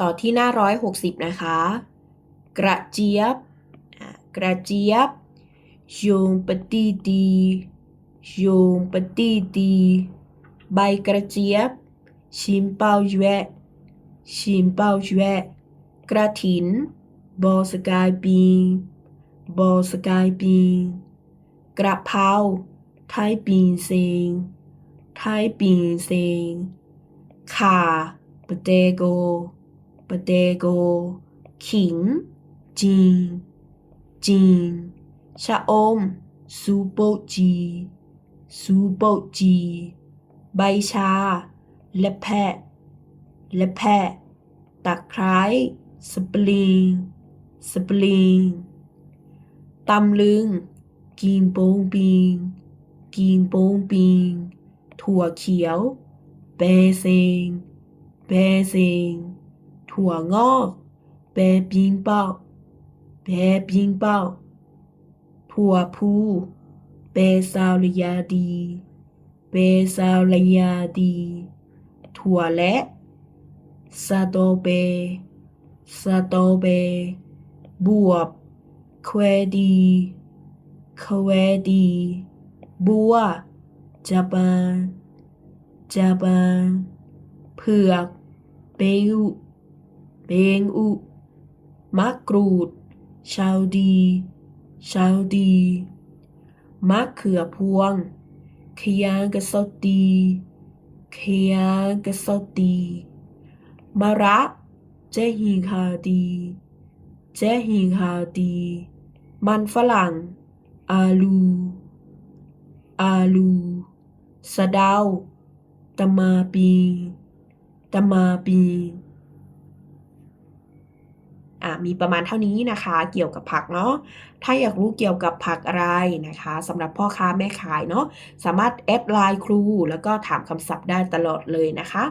ต่อที่หน้า 160 นะคะ กระเจี๊ยบ กระเจี๊ยบโยงปฏิตีโยงปฏิตีใบกระเจี๊ยบ ชิมเปาแยวชิมเปาแยวกระถิน บอสกายปิงบอสกายปิงกระเพราไทยปิงเซงไทยปิงเซงขาปเตโก ปเตโก ขิง จีน จีน ชะอม ซูโปจี ซูโปจี ใบชา และแพะ และแพะ ตะไคร้ สปริง สปริง ตำลึงกินโปงปิงกินโปงปิง ถั่วเขียว เบเซงเบเซง ถั่วงอกเบปิงเป้าเบปิงเป้าถั่วพูเบซาลยาดีเบซาลยาดี ถั่วและสะโตเบสะโตเบบวบแควดีแควดีบัวจาบานจาบานเผือกเบงอุ เบงอุ มะกรูด ชาวดี ชาวดี มะเขือพวงขยางกะสดตีขยางกะสดตีมะระเจหิงคาดี เจหิงคาดี มันฝรั่ง อาลู อาลูสะเดาตะมาปีตะมาปี มีประมาณเท่านี้นะคะ เกี่ยวกับผักเนาะถ้าอยากรู้เกี่ยวกับผักอะไรนะคะสำหรับพ่อค้าแม่ขายเนาะสามารถแอดไลน์ครู แล้วก็ถามคำศัพท์ได้ตลอดเลยนะคะ